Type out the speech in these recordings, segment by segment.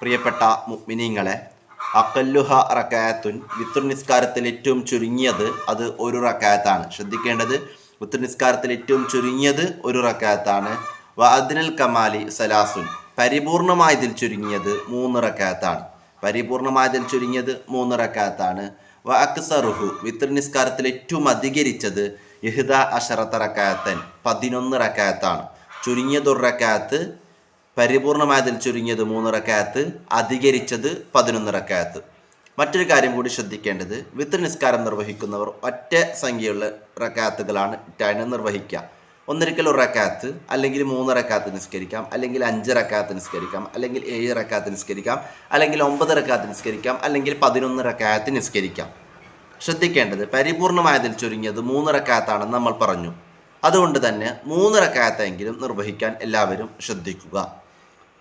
പ്രിയപ്പെട്ട മുഅ്മിനീങ്ങളെ അക്കല്ലുഹ റക്കായത്തുൻ വിത്തുർ നിസ്കാരത്തിൽ ഏറ്റവും ചുരുങ്ങിയത് അത് ഒരു റക്കായത്താണ്. ശ്രദ്ധിക്കേണ്ടത് വിത്തുർ നിസ്കാരത്തിൽ ഏറ്റവും ചുരുങ്ങിയത് ഒരു റക്കായത്താണ്. വ അദ്നൽ കമാലി സലാസുൻ. പരിപൂർണമായതിൽ ചുരുങ്ങിയത് മൂന്ന് റക്കായത്താണ്. പരിപൂർണമായതിൽ ചുരുങ്ങിയത് മൂന്ന് റക്കായത്താണ്. വ അക്സറുഹു നിസ്കാരത്തിൽ ഏറ്റവും അധികരിച്ചത് ഇഹ്ദ അഷറത്ത റക്കായത്തൻ പതിനൊന്ന് റക്കായത്താണ്. ചുരുങ്ങിയതൊരു റക്കായത്ത് പരിപൂർണമായതിൽ ചുരുങ്ങിയത് മൂന്ന് റക്കായത്ത് അധികരിച്ചത് പതിനൊന്ന് റക്കായത്ത്. മറ്റൊരു കാര്യം കൂടി ശ്രദ്ധിക്കേണ്ടത് വിത്ത് നിസ്കാരം നിർവഹിക്കുന്നവർ ഒറ്റ സംഖ്യയുള്ള റക്കാത്തുകളാണ് ടൈന് നിർവഹിക്കുക. ഒന്നിരിക്കൽ ഒരു റക്കാത്ത് അല്ലെങ്കിൽ മൂന്ന് റക്കാത്ത് നിസ്കരിക്കാം അല്ലെങ്കിൽ അഞ്ച് റക്കാത്ത് നിസ്കരിക്കാം അല്ലെങ്കിൽ ഏഴ് റക്കാത്ത് നിസ്കരിക്കാം അല്ലെങ്കിൽ ഒമ്പത് റക്കാത്ത് നിസ്കരിക്കാം അല്ലെങ്കിൽ പതിനൊന്ന് റക്കാത്ത് നിസ്കരിക്കാം. ശ്രദ്ധിക്കേണ്ടത് പരിപൂർണമായതിൽ ചുരുങ്ങിയത് മൂന്ന് റക്കാത്താണെന്ന് നമ്മൾ പറഞ്ഞു. അതുകൊണ്ട് തന്നെ മൂന്ന് റക്കാത്തെങ്കിലും നിർവഹിക്കാൻ എല്ലാവരും ശ്രദ്ധിക്കുക.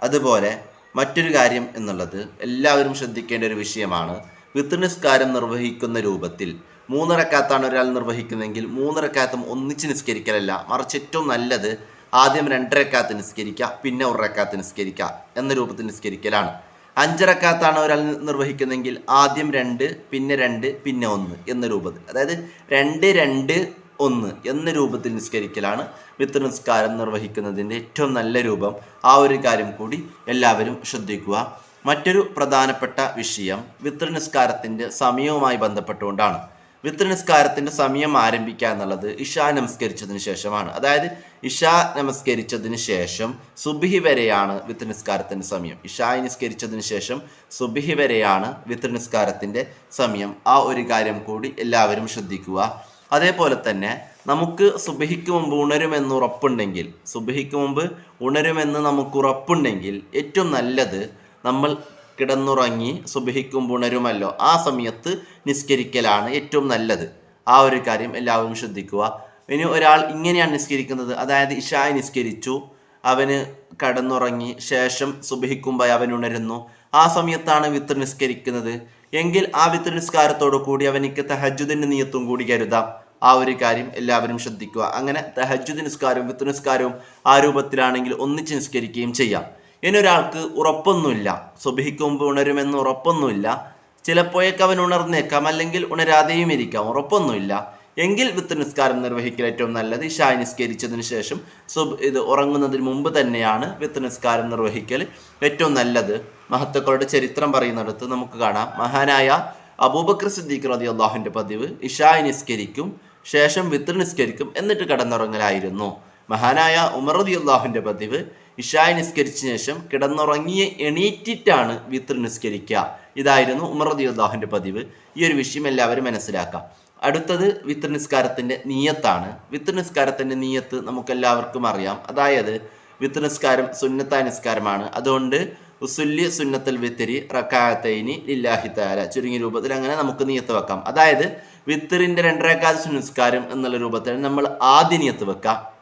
അതുപോലെ മറ്റൊരു കാര്യം എന്നുള്ളത് എല്ലാവരും ശ്രദ്ധിക്കേണ്ട ഒരു വിഷയമാണ്. വിത്ത് നിസ്കാരം നിർവഹിക്കുന്ന രൂപത്തിൽ മൂന്നിറക്കാത്താണ് ഒരാൾ നിർവഹിക്കുന്നതെങ്കിൽ മൂന്നിറക്കാത്തും ഒന്നിച്ച് നിസ്കരിക്കലല്ല. മറിച്ച് ഏറ്റവും നല്ലത് ആദ്യം രണ്ടരക്കാത്ത് നിസ്കരിക്കുക പിന്നെ ഒരക്കാത്ത് നിസ്കരിക്കുക എന്ന രൂപത്തിൽ നിസ്കരിക്കലാണ്. അഞ്ചിറക്കാത്താണ് ഒരാൾ നിർവഹിക്കുന്നതെങ്കിൽ ആദ്യം രണ്ട് പിന്നെ രണ്ട് പിന്നെ ഒന്ന് എന്ന രൂപത്തിൽ. അതായത് രണ്ട് രണ്ട് ഒന്ന് എന്ന രൂപത്തിൽ നിസ്കരിക്കലാണ് വിത്ത് നിസ്കാരം നിർവഹിക്കുന്നതിന്റെ ഏറ്റവും നല്ല രൂപം. ആ ഒരു കാര്യം കൂടി എല്ലാവരും ശ്രദ്ധിക്കുക. മറ്റൊരു പ്രധാനപ്പെട്ട വിഷയം വിത്ത് നിസ്കാരത്തിന്റെ സമയവുമായി ബന്ധപ്പെട്ടുകൊണ്ടാണ്. വിത്ത് നിസ്കാരത്തിന്റെ സമയം ആരംഭിക്കുക എന്നുള്ളത് ഇഷ നമസ്കരിച്ചതിന് ശേഷമാണ്. അതായത് ഇഷ നമസ്കരിച്ചതിന് ശേഷം സുബിഹി വരെയാണ് വിത്ത് നിസ്കാരത്തിന്റെ സമയം. ഇഷായി നിസ്കരിച്ചതിന് ശേഷം സുബിഹി വരെയാണ് വിത്ത് നിസ്കാരത്തിന്റെ സമയം. ആ ഒരു കാര്യം കൂടി എല്ലാവരും ശ്രദ്ധിക്കുക. അതേപോലെ തന്നെ നമുക്ക് സുബഹിക്ക് മുമ്പ് ഉണരുമെന്ന് ഉറപ്പുണ്ടെങ്കിൽ സുബഹിക്ക് മുമ്പ് ഉണരുമെന്ന് നമുക്ക് ഉറപ്പുണ്ടെങ്കിൽ ഏറ്റവും നല്ലത് നമ്മൾ കിടന്നുറങ്ങി സുബഹിക്കും ഉണരുമല്ലോ. ആ സമയത്ത് നിസ്കരിക്കലാണ് ഏറ്റവും നല്ലത്. ആ ഒരു കാര്യം എല്ലാവരും ശ്രദ്ധിക്കുക. ഇനി ഒരാൾ ഇങ്ങനെയാണ് നിസ്കരിക്കുന്നത്. അതായത് ഇഷായി നിസ്കരിച്ചു. അവന് കടന്നുറങ്ങി ശേഷം സുബഹിക്കുമ്പോൾ അവൻ ഉണരുന്നു. ആ സമയത്താണ് വിത്ത് നിസ്കരിക്കുന്നത്. എങ്കിൽ ആ വിത്ത് നിസ്കാരത്തോടു കൂടി അവനിക്ക് തഹജുദിന്റെ നീയത്തും കൂടി കരുതാം. ആ ഒരു കാര്യം എല്ലാവരും ശ്രദ്ധിക്കുക. അങ്ങനെ തഹജുദ് നിസ്കാരവും വിത്ത് നിസ്കാരവും ആ രൂപത്തിലാണെങ്കിൽ ഒന്നിച്ച് നിസ്കരിക്കുകയും ചെയ്യാം. ഇനി ഒരാൾക്ക് ഉറപ്പൊന്നുമില്ല. സുബഹിക്ക് ഉണരുമെന്ന് ഉറപ്പൊന്നുമില്ല. ചിലപ്പോഴേക്ക് അവൻ ഉണർന്നേക്കാം. അല്ലെങ്കിൽ ഉണരാതെയും ഇരിക്കാം. ഉറപ്പൊന്നുമില്ല. എങ്കിൽ വിത്ത് നിസ്കാരം നിർവഹിക്കൽ ഏറ്റവും നല്ലത്. ഇഷായ് നിസ്കരിച്ചതിന് ശേഷം സുബ് ഇത് ഉറങ്ങുന്നതിന് മുമ്പ് തന്നെയാണ് വിത്ത് നിസ്കാരം നിർവഹിക്കൽ ഏറ്റവും നല്ലത്. മഹത്തുക്കളുടെ ചരിത്രം പറയുന്നിടത്ത് നമുക്ക് കാണാം. മഹാനായ അബൂബക്കർ സിദ്ദീഖ് റതി അള്ളാഹുവിന്റെ പതിവ് ഇഷായി നിസ്കരിക്കും ശേഷം വിത്ര നിസ്കരിക്കും എന്നിട്ട് കിടന്നുറങ്ങലായിരുന്നു. മഹാനായ ഉമർ റതി അള്ളാഹുവിന്റെ പതിവ് ഇഷായി നിസ്കരിച്ച ശേഷം കിടന്നുറങ്ങിയ എണീറ്റിട്ടാണ് വിത്ര നിസ്കരിക്കുക. ഇതായിരുന്നു ഉമർ റതി അള്ളാഹുവിന്റെ പതിവ്. ഈ ഒരു വിഷയം എല്ലാവരും മനസ്സിലാക്കാം. അടുത്തത് വിത്ര നിസ്കാരത്തിന്റെ നീയത്താണ്. വിത്ര നിസ്കാരത്തിന്റെ നീയത്ത് നമുക്കെല്ലാവർക്കും അറിയാം. അതായത് വിത്ത് നിസ്കാരം സുന്നത്തായ നിസ്കാരമാണ്. അതുകൊണ്ട് ഉസുല്ലി സുന്നത്തൽ വിത്തിരി റക്കാത്തൈനി ലില്ലാഹി താല ചുരുങ്ങിയ രൂപത്തിൽ അങ്ങനെ നമുക്ക് നിയത്ത് വെക്കാം. അതായത് വിത്തറിന്റെ രണ്ടരക്കാത്ത സുനസ്കാരം എന്നുള്ള രൂപത്തിൽ നമ്മൾ ആദ്യ നിയത്ത് വെക്കാം.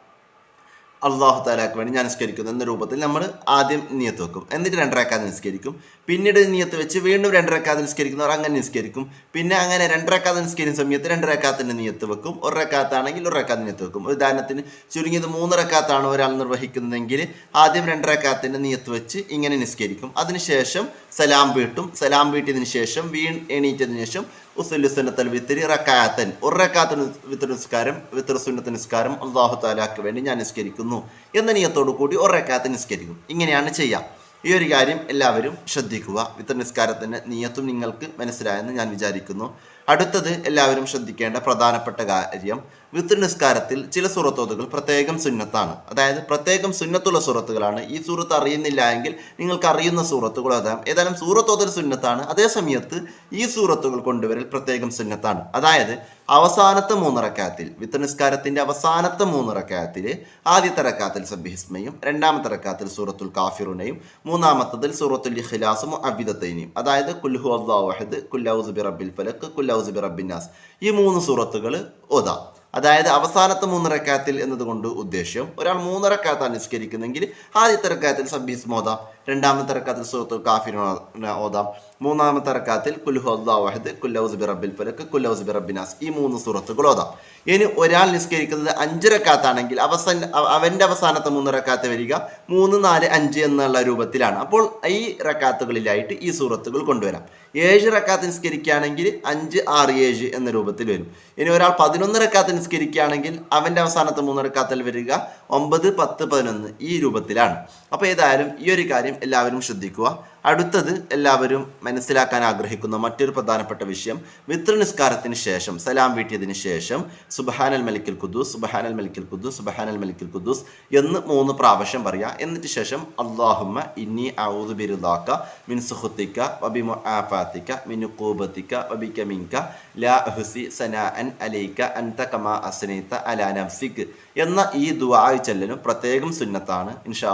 അള്ളാഹു താലാക്ക് വേണ്ടി ഞാൻ നിസ്കരിക്കുന്നു എന്ന രൂപത്തിൽ നമ്മൾ ആദ്യം നിയത്ത് വെക്കും. എന്നിട്ട് രണ്ടരക്കാതെ നിസ്കരിക്കും. പിന്നീട് നിയത്ത് വെച്ച് വീണ്ടും രണ്ടരക്കാതെ നിസ്കരിക്കുന്നവർ അങ്ങനെ നിസ്കരിക്കും. പിന്നെ അങ്ങനെ രണ്ടരക്കാതെ നിസ്കരിക്കുന്ന സമയത്ത് രണ്ടരക്കാത്തിന്റെ നിയത്ത് വെക്കും. ഒരക്കാത്താണെങ്കിൽ ഒരക്കാത്ത നിയത്ത് വെക്കും. ഉദാഹരണത്തിന് ചുരുങ്ങിയത് മൂന്നരക്കാത്താണ് ഒരാൾ നിർവഹിക്കുന്നതെങ്കിൽ ആദ്യം രണ്ടരക്കാത്തിന്റെ നിയത്ത് വെച്ച് ഇങ്ങനെ നിസ്കരിക്കും. അതിനുശേഷം സലാം വീട്ടും. സലാം വീട്ടിയതിന് ശേഷം വീൺ എണീറ്റതിന് ശേഷം ഉസുല്ലു സുന്നത്തൽ വിത്തിരി റക്കാത്തൻ. ഒരു റക്കാത്ത വിത്ര നിസ്കാരം വിത്ര സുന്നത്ത് നിസ്കാരം അള്ളാഹു താലാക്ക് വേണ്ടി ഞാൻ നിസ്കരിക്കുന്നു. എന്ന നിയത്തോടു കൂടി ഒരു റക്കാത്ത് നിസ്കരിക്കും. ഇങ്ങനെയാണ് ചെയ്യാം. ഈ ഒരു കാര്യം എല്ലാവരും ശ്രദ്ധിക്കുക. വിത്ര നിസ്കാരത്തിന്റെ നിയത്തും നിങ്ങൾക്ക് മനസ്സിലായെന്ന് ഞാൻ വിചാരിക്കുന്നു. അടുത്തത് എല്ലാവരും ശ്രദ്ധിക്കേണ്ട പ്രധാനപ്പെട്ട കാര്യം വിത്ത് നിസ്കാരത്തിൽ ചില സുഹൃത്തുകൾ പ്രത്യേകം സുന്നത്താണ്. അതായത് പ്രത്യേകം സുന്നത്തുള്ള സൂറത്തുകളാണ്. ഈ സൂറത്ത് അറിയുന്നില്ല എങ്കിൽ നിങ്ങൾക്ക് അറിയുന്ന സൂറത്തുകൾ അതാം ഏതായാലും സൂറത്തോതൽ സുന്നത്താണ്. അതേ സമയത്ത് ഈ സൂറത്തുകൾ കൊണ്ടുവരൽ പ്രത്യേകം സുന്നത്താണ്. അതായത് അവസാനത്തെ മൂന്നിറക്കാത്തിൽ വിത്ത് നിസ്കാരത്തിന്റെ അവസാനത്തെ മൂന്നിറക്കാത്തിൽ ആദ്യത്തെ റക്കാത്തിൽ സബ്ബിഹിസ്മയും രണ്ടാമത്തെ റക്കാത്തിൽ സൂറത്തുൽ കാഫിറുനെയും മൂന്നാമത്തതിൽ സൂറത്തുൽ ഇഖ്ലാസും അബിദത്തൈനയും അതായത് കുൽഹു അള്ളാഹുഹദ് കുല്ലൗസ് ബി റബ്ബിൽ ഫലക്ക് കുല്ലൗസ് ബി റബ്ബിന്നാസ് ഈ മൂന്ന് സൂറത്തുകൾ ഓതാം അതായത് അവസാനത്തെ മൂന്ന് റക്കാത്തിൽ എന്നതുകൊണ്ട് ഉദ്ദേശ്യം ഒരാൾ മൂന്ന് റക്കാത്താണ് നിസ്കരിക്കുന്നെങ്കിൽ ആദ്യത്തെ റക്കാത്തിൽ സബ്ബീസ് മോദാം രണ്ടാമത്തെ റക്കാത്തിൽ സുഹൃത്തു കാഫിറിന് ഓതാം മൂന്നാമത്തെ റക്കാത്തിൽ കുൽഹു അള്ളാഹ് റബ്ബിൽ ഫലക്ക് കുല്ലൗസ് ബി റബ്ബിനാസ് ഈ മൂന്ന് സൂറത്തുകൾ ഓതാം. ഇനി ഒരാൾ നിസ്കരിക്കുന്നത് അഞ്ച് റക്കാത്താണെങ്കിൽ അവസാന അവന്റെ അവസാനത്തെ മൂന്ന് റക്കാത്ത് വരിക മൂന്ന് നാല് അഞ്ച് എന്നുള്ള രൂപത്തിലാണ്. അപ്പോൾ ഈ റക്കാത്തുകളിലായിട്ട് ഈ സൂറത്തുകൾ കൊണ്ടുവരാം. ഏഴ് റക്കാത്ത് നിസ്കരിക്കുകയാണെങ്കിൽ അഞ്ച് ആറ് ഏഴ് എന്ന രൂപത്തിൽ വരും. ഇനി ഒരാൾ പതിനൊന്ന് റക്കാത്ത് നിസ്കരിക്കുകയാണെങ്കിൽ അവന്റെ അവസാനത്തെ മൂന്ന് റക്കാത്തിൽ വരിക ഒമ്പത് പത്ത് പതിനൊന്ന് ഈ രൂപത്തിലാണ്. അപ്പോൾ ഏതായാലും ഈ ഒരു കാര്യം എല്ലാവരും ശ്രദ്ധിക്കുക. അടുത്തത് എല്ലാവരും മനസ്സിലാക്കാൻ ആഗ്രഹിക്കുന്ന മറ്റൊരു പ്രധാനപ്പെട്ട വിഷയം വിത്ര നിസ്കാരത്തിന് ശേഷം സലാം വീട്ടിയതിന് ശേഷം സുബഹാനൽ മലിക്കൽ കുദ്ദൂസ് സുബഹാനൽ മലിക്കൽ കുദ്ദൂസ് സുബഹാനൽ മലിക്കൽ കുദ്ദൂസ് എന്ന് മൂന്ന് പ്രാവശ്യം പറയുക എന്നിട്ട് ശേഷം അള്ളാഹുമ്മ ഇന്നി ഔദു ബിരുദാക്ക മിൻ സുഹുത്തിക്ക വബി മുആഫാത്തിക്ക മിൻ കൂബത്തിക്ക വബി മിൻക ലാ ഹുസി സനാഅൻ അലൈക അൻത കമാ അസനീത്ത അലാ നഫ്സിക് എന്ന ഈ ദുആ ചെല്ലലും പ്രത്യേകം സുന്നത്താണ് ഇൻഷാ